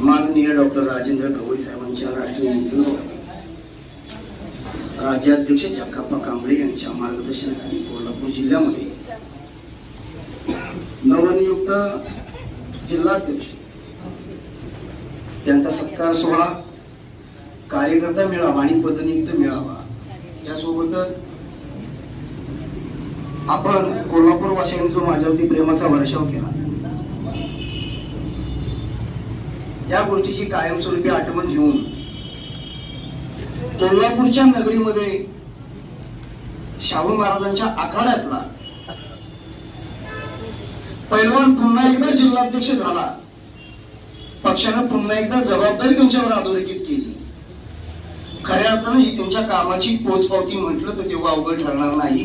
माननीय डॉक्टर राजेंद्र गवई साहेबांच्या राष्ट्रीय नेतृत्वाखाली राज्याध्यक्ष जक्काप्पा कांबळे यांच्या मार्गदर्शनाखाली कोल्हापूर जिल्ह्यामध्ये नवनियुक्त जिल्हाध्यक्ष त्यांचा सत्कार सोहळा कार्यकर्ता मेळावा आणि पदनियुक्त मेळावा यासोबतच आपण कोल्हापूर वासियांनी जो माझ्यावरती प्रेमाचा वर्षाव केला. या गोष्टीची कायमस्वरूपी आठवण घेऊन कोल्हापूरच्या नगरीमध्ये शाहू महाराजांच्या आखाड्यातला पैलवान पुन्हा एकदा जिल्हाध्यक्ष झाला. पक्षानं पुन्हा एकदा जबाबदारी त्यांच्यावर अधोरेखित केली. खऱ्या अर्थानं ही त्यांच्या कामाची पोचपावती म्हटलं तर तेव्हा अवघड ठरणार नाही.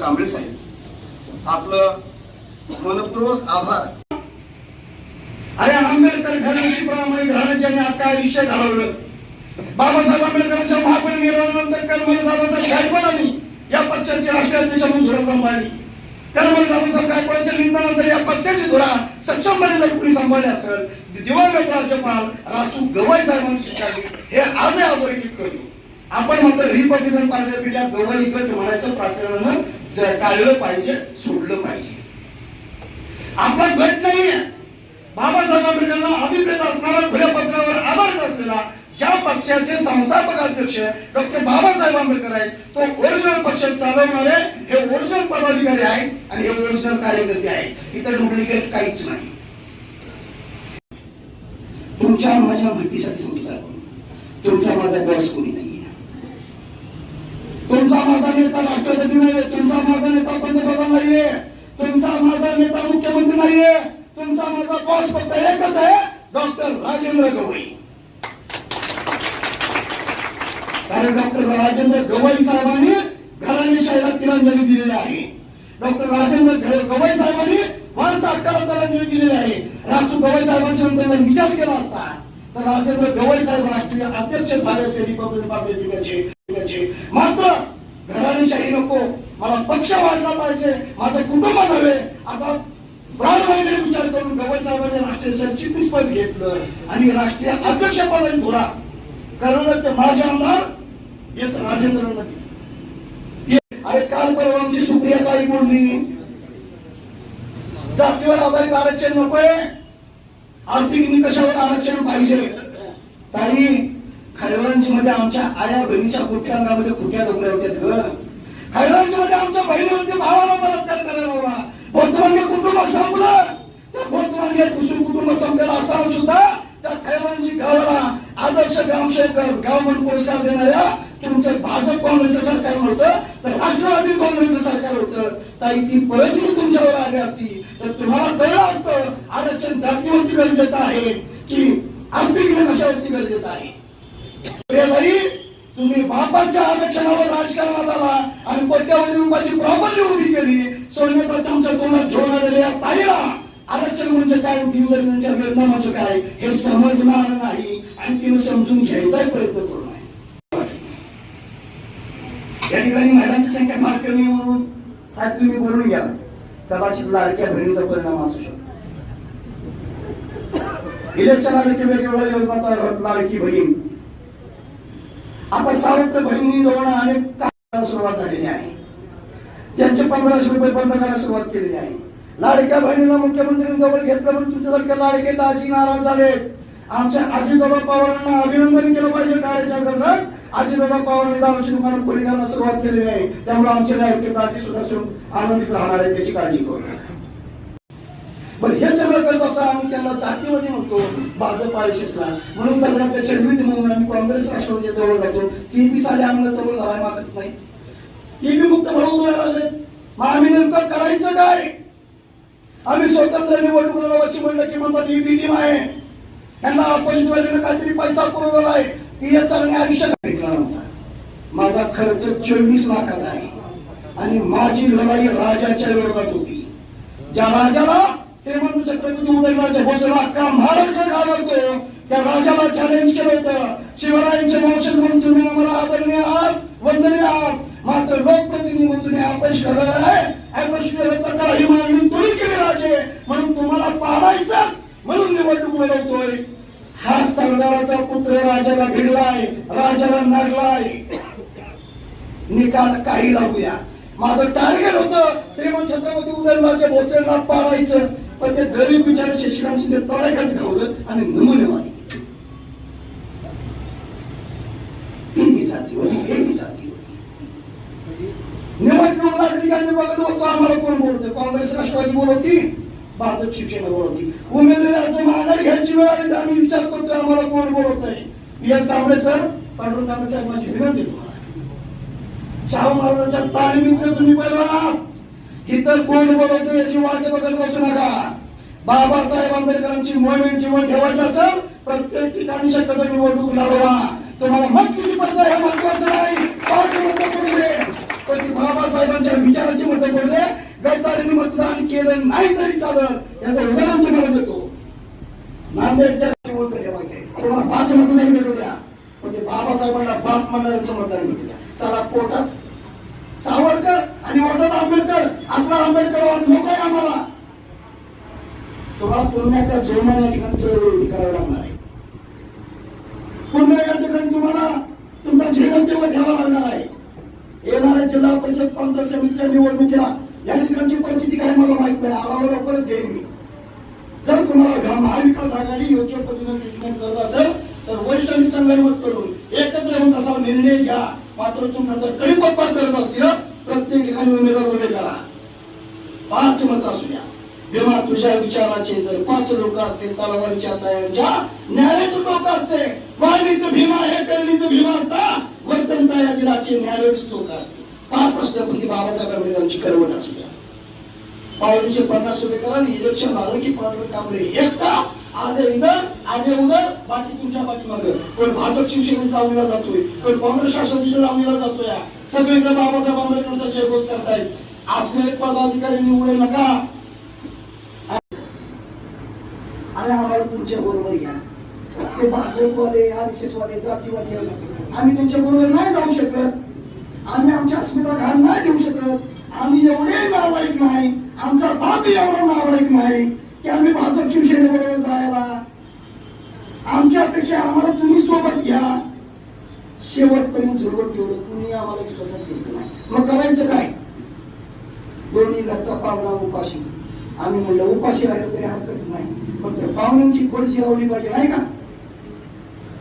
कांबळे साहेब आपलं मनपूर्वक आभार. अरे आंबेडकर घराण्याची प्रमाणे घराणं आता आयुष्य घालवलं? बाबासाहेब आंबेडकरांच्या महापरिनिर्वाणानंतर कर्मल दादासाहेब गायकवाडांनी या पक्षाचे राष्ट्रीय अध्यक्ष म्हणून धुरा सांभाळली. कर्मल दादासाहेब गायकवाडांच्या निधनानंतर या पक्षाची धुरा सक्षमपणे जर कुणी सांभाळली असेल? दिवंगत राज्यपाल रासू गवाई साहेबांनी स्वीकारली. हे आजही अधोरेखित करतो आपण मात्र रिपब्लिकन पार्टी पिढ्या गवाई गट म्हणायचं प्रकरण टाळलं पाहिजे सोडलं पाहिजे. आपला गट नाहीये. बाबासाहेब आंबेडकरांना अभिप्रेत असणारा खुल्या पत्रावर आधारित असलेला ज्या पक्षाचे संस्थापक अध्यक्ष डॉक्टर बाबासाहेब आंबेडकर आहेत तो ओरिजिनल पक्ष चालवणारे हे ओरिजिनल पदाधिकारी आहेत आणि हे ओरिजिनल कार्यकर्ते आहेत. इतर डुप्लिकेट काहीच नाही. तुमच्या माझ्या माहितीसाठी समजा. तुमचा माझा बॉस कोणी नाहीये. तुमचा माझा नेता राष्ट्रपती नाहीये. तुमचा माझा नेता पंतप्रधान नाहीये. तुमचा माझा नेता मुख्यमंत्री नाहीये. तुमचा माझा बॉस फक्त एकच आहे डॉक्टर राजेंद्र गवई कारण डॉक्टर राजेंद्र गवई साहेबांनी घराणेशाहीला तिरंजनी दिलेली आहे. डॉक्टर राजेंद्र गवई साहेबांनी माणसा हक्काला तिरंजनी दिलेली आहे. राजू गवई साहेबांच्या विचार केला असता तर राजेंद्र गवई साहेब राष्ट्रीय अध्यक्ष झाले होते रिपब्लिकन पार्टी पक्षाचे मात्र घराणेशाही नको. मला पक्ष वाढला पाहिजे माझं कुटुंब नव्हे असा ब्रॉड विचार करून गवई साहेबांनी राष्ट्रीय सरचिटणीस पद घेतलं आणि राष्ट्रीय अध्यक्ष पदाची धुरा कर्नाटकचे माजी आमदार एस राजेंद्र नदी अरे काल परवा आमची सुप्रिया ताई बोलली जातीवर आधारित आरक्षण नकोय आर्थिक निकषावर आरक्षण पाहिजे? ताई खैरांची मध्ये आमच्या आया बहिणीच्या कुठल्या अंगामध्ये खुट्या डोकल्या होत्या ग. खैरांची मध्ये आमच्या बहिणीवरती भावाला बलात्कार करायला बाबा बोधवांगे कुटुंब संपलं. त्या बोधवांगे कुसुम कुटुंब संपलेलं असताना सुद्धा त्या खैरांची गावाला आदर्श ग्रामसेवकर गाव म्हणून पुरस्कार देणाऱ्या तुमचं भाजप काँग्रेसचं सरकार नव्हतं तर राष्ट्रवादी काँग्रेसचं सरकार होतं. ताई ती परिस्थिती तुमच्यावर आली असती तर तुम्हाला कळलं असतं आरक्षण जातीवरती गरजेचं आहे की आर्थिक कशावरती गरजेचं आहे? तुम्ही बापाच्या आरक्षणावर राजकारणात आला आणि कोट्यावधी रुपयाची प्रॉपर्टी उभी केली. सोन्याचा चमचा तोंडात घेऊन आलेल्या ताईला आरक्षण म्हणजे काय? दिनदलितांच्या वेदना म्हणजे काय? हे समजणार नाही आणि तिने समजून घ्यायचाही प्रयत्न करू नये. या ठिकाणी महिलांची संख्या फार कमी म्हणून आज तुम्ही बोलून घ्या. कदाचित लाडक्या बहिणीचा परिणाम असू शकतो. इलेक्शन आले की वेगवेगळ्या योजना तयार होत लाडकी बहीण. आता सावित्र बहिणी जवळ अनेक कामाला सुरुवात झालेली आहे. त्यांचे पंधराशे रुपये बंद करायला सुरुवात केलेली आहे. लाडक्या बहिणीला मुख्यमंत्र्यांनी जवळ घेतलं म्हणून तुमच्यासारख्या लाडके दाजी नाराज झाले आमच्या आजीदादा पवारांना अभिनंदन केलं पाहिजे टाळ्याच्या गरजात आजीदादा पवारांनी दारूची दुकानं खोली घालण्यास सुरुवात केलेली आहे. त्यामुळे आमचे लाडके दाजी सुद्धा आनंदित राहणार आहे त्याची काळजी करू बरं हे सगळं करत असं आम्ही त्यांना जातीमध्ये म्हणतो भाजप आरएसएसला म्हणून करण्यापेक्षा वीट म्हणून आम्ही काँग्रेस राष्ट्रवादीच्या जवळ जातो. ती बी साले आम्हाला जवळ झाला मागत नाही. ती बी मुक्त म्हणून व्हायला लागले मग आम्ही नेमकं करायचं काय? आम्ही स्वतंत्र निवडणूक लढवायची म्हणलं की म्हणतात ही बी टीम आहे. त्यांना अपयशद्वारे काहीतरी पैसा पुरवला आहे. ती या चालणे आयुष्य भेटला नव्हता माझा खर्च चोवीस लाखाचा आहे. आणि माझी लढाई राजाच्या विरोधात होती. ज्या राजाला श्रीमंत छत्रपती उदयनराजे भोसले अख्खा महाराष्ट्र घाबरतो. त्या राजाला चॅलेंज केलं होतं. शिवरायांचे वंशज म्हणून तुम्ही आम्हाला आदरणीय आहात वंदनीय आहात. मात्र लोकप्रतिनिधी म्हणून तुम्ही अपयश घडवलं आहे. अपयश केलं तर काही मागणी तुम्ही केली राजे? म्हणून तुम्हाला पाडायचं निवडणूक लढवतोय. हा सरदाराचा पुत्र राजाला भिडलाय. राजाला नागलाय निकाल काही लागूया माझं टार्गेट होतं श्रीमंत छत्रपती उदयनराजे भोसलेला पाडायचं. पण ते गरीब बिचारे शिक्षकांशी ते तळायखात खावलं आणि नमुने मारले. ती बी जाती होती हे बी जाती होती. निवडणूक लागली का? मी बघत बसतो आम्हाला कोण बोलतोय काँग्रेस राष्ट्रवादी बोलवती भाजप शिक्षण बोलवती. उमेदवाराची माघारी घ्यायची वेळ आली तर आम्ही विचार करतोय आम्हाला कोण बोलवत आहे B S Kamble sir Pandurang Kamble साहेब माझी विनंती तुम्हाला. शाहू महाराजांच्या तालमीत तुम्ही पहिलवानात इतर कोण बोलवतो याची वाट बघत बसू नका. बाबासाहेब आंबेडकरांची मोहीम जीवन ठेवायची असेल प्रत्येक ठिकाणी शक्यतो निवडणूक लढवा. तुम्हाला मत किती पडतं हे महत्वाचं नाही पाच मत पडू दे. पण ती बाबासाहेबांच्या विचाराची मतं पडू दे. गद्दारीने मतदान केलं नाही तरी चालत. याचं उदाहरण तुम्हाला देतो म्हणजे नांदेडच्या मत ठेवायचे. तुम्हाला पाच मतदान मिळू द्या पण ते बाबासाहेबांना बाप म्हणणाऱ्यांचं मतदान मिळू द्या. चला पोटात. सावरकर आणि वडिलात आंबेडकर असला आंबेडकर नको आहे आम्हाला. तुम्हाला पुण्याच्या जोमान या ठिकाणी चळवळ उभी करावी लागणार आहे. पुन्हा या ठिकाणी तुम्हाला तुमचा झेंडा तेव्हा घ्यावा लागणार आहे. येणाऱ्या जिल्हा परिषद पंचायत समितीच्या निवडणुकीला या ठिकाणची परिस्थिती काय मला माहीत नाही. आढावा लवकरच घेईन मी. जर तुम्हाला महाविकास आघाडी योग्य पद्धतीने ट्रीटमेंट करत असेल तर वरिष्ठांनी संगणमत करून एकत्र येऊन तसा निर्णय घ्या. मात्र तुमचा जर कडीपत्ता करत असतील प्रत्येक ठिकाणी उमेदवार उभे करा पाच मत असू द्या. विमा तुझ्या विचाराचे जर पाच लोक असतील तलवारीच्या तयांच्या न्यायालयाचे लोक असते. वाणीच भीमा हे करणीच भीमा असता वर्तनता या दिनाचे न्यायालयाचे चोख असते. पाच असू द्या पण ती बाबासाहेब आंबेडकरांची करवट असू द्या. पावलीचे पन्नास रुपये करा आणि इलेक्शन झालं की पावलं कांबळे एकटा आज इधर आज उधर बाकी तुमच्या पाठीमाग कोण भाजप शिवसेनेच लावलेला जातोय कोण काँग्रेस राष्ट्रवादीच्या लावलेला जातोय. सगळीकडे बाबासाहेब आंबेडकरचा जयघोष करतायत. असले पदाधिकारी निवडेल नका. अरे आम्हाला तुमच्या बरोबर घ्या. ते भाजपवाले आर एस वाले जातीवादी आम्ही त्यांच्या बरोबर नाही जाऊ शकत. आम्ही आमच्या अस्मिता घाण नाही देऊ शकत. आम्ही एवढे नालायक नाही. आमचा बाप एवढा नालायक नाही. की आम्ही भाजप शिवसेनेबरोबर जायला. आमच्यापेक्षा आम्हाला तुम्ही सोबत घ्या. शेवटपर्यंत झुरवत ठेवलं. तुम्ही आम्हाला विश्वासात घेतलं नाही. मग करायचं काय? दोन्ही घरचा पाहुणा उपाशी. आम्ही म्हणलं उपाशी राहिलो तरी हरकत नाही. मात्र पाहुण्यांची खोड जिरवली पाहिजे नाही का?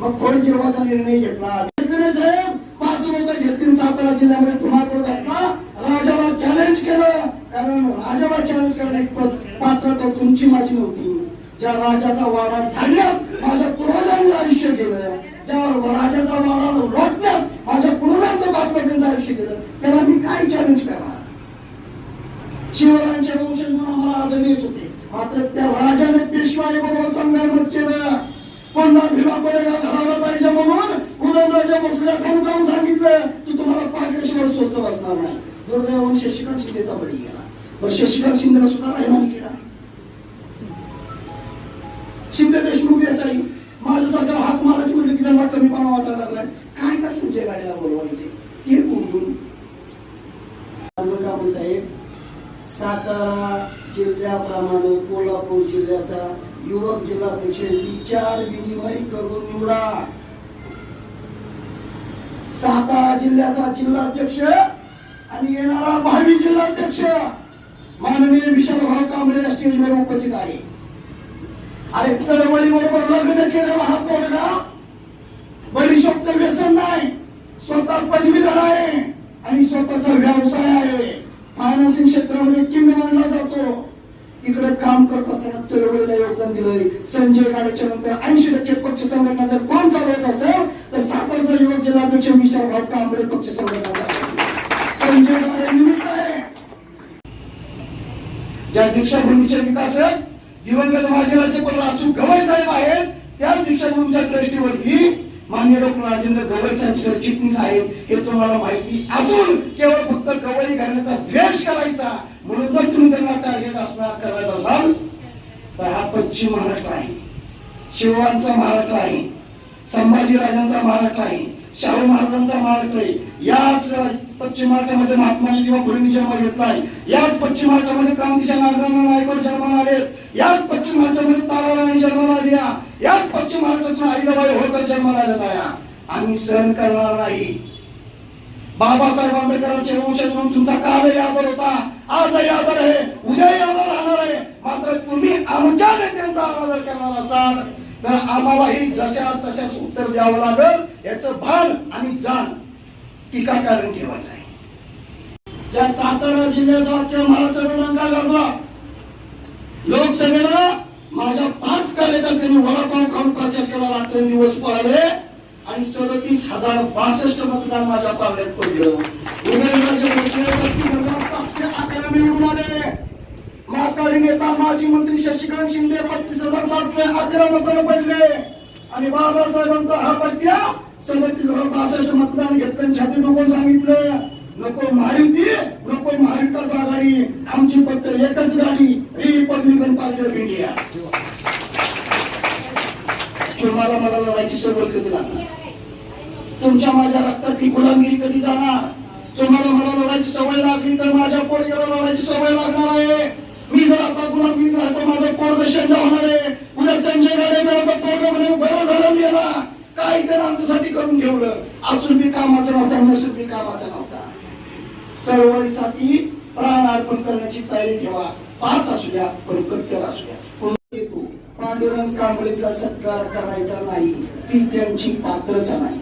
मग खोड जिरवाचा निर्णय घेतला. साहेब पाच लोक घेतली. सातारा जिल्ह्यामध्ये तुम्हाला राजाला चॅलेंज केलं. कारण राजाला चॅलेंज केला एक पद मात्र तर तुमची माझी नव्हती. ज्या राजाचा वाडा झाडण्यात माझ्या पूर्वजांनी आयुष्य केलं. ज्या राजाचा वाडा लोटण्यात माझ्या पूर्वजांचं पात्र त्यांचं आयुष्य केलं त्याला मी काय चॅलेंज करणार? शिवरायांचे वंशज म्हणून आम्हाला आदरणीयच होते. मात्र त्या राजाने पेशवाई बरोबर संगणमत केलं. पण भीमा कोरेगाव घालायला पाहिजे म्हणून उदयराजा भोसले खाऊन खाऊन सांगितलं की तुम्हाला पांढरेश्वर स्वस्त बसणार नाही. दुर्दैव वंश शिकण शिंदेचा बळी गेला. पण शशिकांत शिंदेला सुद्धा राहिमानी केला. शिंदे देशमुख देसाई माझ्यासारख्याला हात मारायची म्हणजे की त्यांना कमीपणा वाटायला लागलाय. काय का संजय गाडीला बोलवायचे? हे बोलून. साहेब सातारा जिल्ह्याप्रमाणे कोल्हापूर जिल्ह्याचा युवक जिल्हाध्यक्ष विचार विनिमय करून निवडा. सातारा जिल्ह्याचा जिल्हाध्यक्ष आणि येणारा भावी जिल्हाध्यक्ष. माननीय विशालभाऊ कांबळे स्टेजवर उपस्थित आहे. अरे चळवळी बरोबर लग्न केलेला हा पोरगा बडिशॉपचं व्यसन नाही. स्वतः पदवीधर आहे आणि स्वतःचा व्यवसाय आहे. फायनान्सिंग क्षेत्रामध्ये किंग मानला जातो. तिकडे काम करत असताना चळवळीला योगदान दिलंय. संजय गाडेच्या नंतर ऐंशी टक्के पक्ष संघटना जर कोण चालवत असेल तर सातारचा युवक जिल्हाध्यक्ष विशाल भाऊ कांबळे पक्ष संघटना चालवतो. संजय गाडे निमित्त आहे या दीक्षाभूमीचे विकासक दिवंगत माजी राज्यपाल राजू गवई साहेब आहेत त्याच दीक्षाभूमीच्या ट्रस्टीवरती मान्य डॉक्टर राजेंद्र गवई साहेब सरचिटणीस आहेत हे तुम्हाला माहिती असून केवळ फक्त गवई घालण्याचा द्वेष करायचा म्हणून जर तुम्ही त्यांना टार्गेट असणार करायचं असाल तर हा पश्चिम महाराष्ट्र आहे. शिवांचा महाराष्ट्र आहे. संभाजीराजांचा महाराष्ट्र आहे. शाहू महाराजांचा महाराष्ट्र आहे. याच पश्चिम महाराष्ट्रामध्ये महात्मा ज्योतिबा फुलेंनी जन्म घेतलाय याच पश्चिम महाराष्ट्रामध्ये क्रांतिशा नागरांना नायकवाड जन्माला आले. याच पश्चिम महाराष्ट्रामध्ये ताराराणी जन्माला आल्या याच पश्चिम महाराष्ट्रातून आईलाबाई होळकर जन्माला आल्या त्या. आम्ही सहन करणार नाही. बाबासाहेब आंबेडकरांचे वंशज म्हणून तुमचा कालही आदर होता. आजही आदर आहे. उद्याही आदर राहणार आहे. मात्र तुम्ही आमच्या नेत्यांचा आदर करणार असाल. तर आम्हालाही जशा तशाच उत्तर द्यावं लागेल. याचं भान आणि जाण टीकाकारण ठेवायचं आहे. ज्या सातारा जिल्ह्याचा अख्ख्या महाराष्ट्रावर डंका गाजला लोकसभेला माझ्या पाच कार्यकर्त्यांनी वडापाव खाऊन प्रचार केला रात्रंदिवस पळाले आणि सदतीस हजार बासष्ट मतदान माझ्या पावड्यात पडलं. उदयनराजे आले. मातारी नेता माजी मंत्री शशिकांत शिंदे पस्तीस हजार सातशे अकरा मतांना पडले. आणि बाबासाहेबांचा हा पट्ट्या सदतीस हजार बासष्ट मतदान घेतलं छाती डोकून सांगितलं. नको महायुती नको महाविकास आघाडी. आमची फक्त एकच गाडी रिपब्लिकन पार्टी ऑफ इंडिया. तुम्हाला मला लढायची सवय कधी लागणार? तुमच्या माझ्या रक्तातली गुलामगिरी कधी जाणार? तुम्हाला मला लढायची सवय लागली तर माझ्या पोरगेला लढायची सवय लागणार आहे. मी जर आता गुलामगिरी झाला तर माझं पोरग शंड होणार आहे. उद्या संजय गाडे मिळाला पोरग म्हणे बरं झालं मी काय तर आमच्यासाठी करून ठेवलं असून मी कामाचा नव्हता नसून मी कामाचा नव्हता. चळवळीसाठी प्राण अर्पण करण्याची तयारी ठेवा. पाच असू द्या पण कट्टर असू द्या. पुन्हा पांडुरंग कांबळेचा सत्कार करायचा नाही. ती त्यांची पात्रता नाही.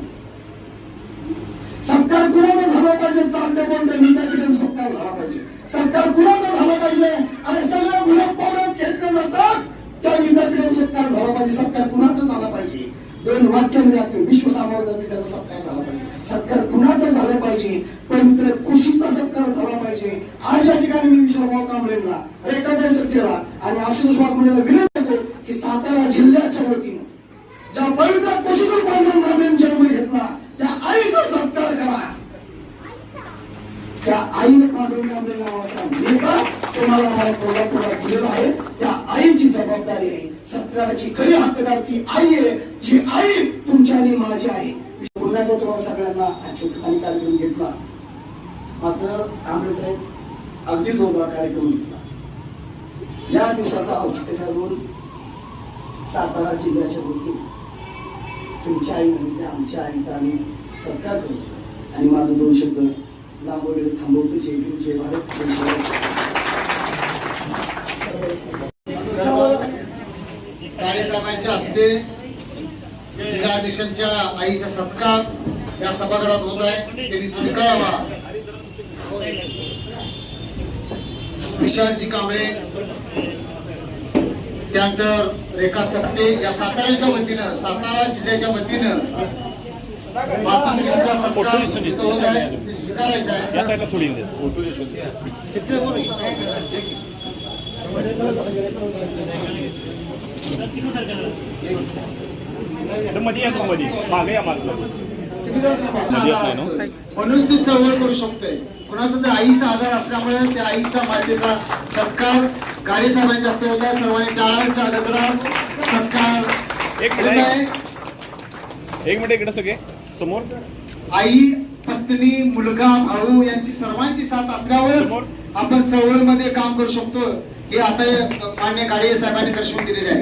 सत्कार कुणाचा झाला पाहिजे? चालते बोलते मी सत्कार झाला पाहिजे. सत्कार कुणाचा झाला पाहिजे? आणि सगळ्या गुन्हा पाण्यात घेतले जातात. त्या विद्यापीठाचा सत्कार झाला पाहिजे. सत्कार कुणाचा झाला पाहिजे? दोन वाक्यामध्ये आपण विश्व सामोरं जाते त्याचा सत्कार झाला पाहिजे. सत्कार कुणाचा झाला पाहिजे? पवित्र कुशीचा सत्कार झाला पाहिजे. आज या ठिकाणी मी विश्वभाव कांबळेंना रेखादेश केला आणि आशुतोष वाघमोडेला विनंती करतो की सातारा जिल्ह्याच्या वतीनं ज्या पवित्र कुशीतून पांडुरंग कांबळेंनी जन्म घेतला त्या आईचा सत्कार करा. त्या आईने पांडुरंग कांबळे नावाचा नेता तुम्हाला मला कोल्हापुरात दिलेला आहे. त्या आईची जबाबदारी आहे. सत्काराची खरी हक्कदार ती आई आहे जी आई तुमची आणि माझी आहे. पुन्हा एकदा तुम्हाला सगळ्यांना आजच्या ठिकाणी कार्यक्रम घेतला. मात्र कांबळे साहेब अगदी जोरदार कार्यक्रम घेतला. या दिवसाचा औचित्य साधून सातारा जिल्ह्याच्या होती तुमच्या आई म्हणते आमच्या आईचा आम्ही सत्कार करतो. आणि माझं दोन शब्द लांबवलेले थांबवतो. जय भीम जय भारत जय कार्यसाहेबांच्या हस्ते जिल्हाध्यक्षांच्या आईचा सत्कार या सभागृहात होत आहे. त्यांनी स्वीकारावा. विशालजी कांबळे त्यानंतर रेखा सत्ते या साताऱ्याच्या वतीनं सातारा जिल्ह्याच्या वतीनं मातोश्रींचा सत्कार होत आहे. ते स्वीकारायचा आहे. या साईडला थोडी येऊ दे मध्ये. या का मध्ये मागे या मागे म्हणूनच ती चळवळ करू शकतोय कुणाचा तर आईचा आधार असल्यामुळे त्या आईचा मातेचा सत्कार गाडे साहेबांच्या हस्ते होत सर्वांनी टाळांचा गजरात सत्कार एक मिनिट. एक मिनिट इकडे सगळे. समोर. आई पत्नी मुलगा भाऊ यांची सर्वांची साथ असल्यावरच. आपण चळवळीमध्ये काम करू शकतो. हे आता मान्य गाडे साहेबांनी दर्शवून दिलेले आहे.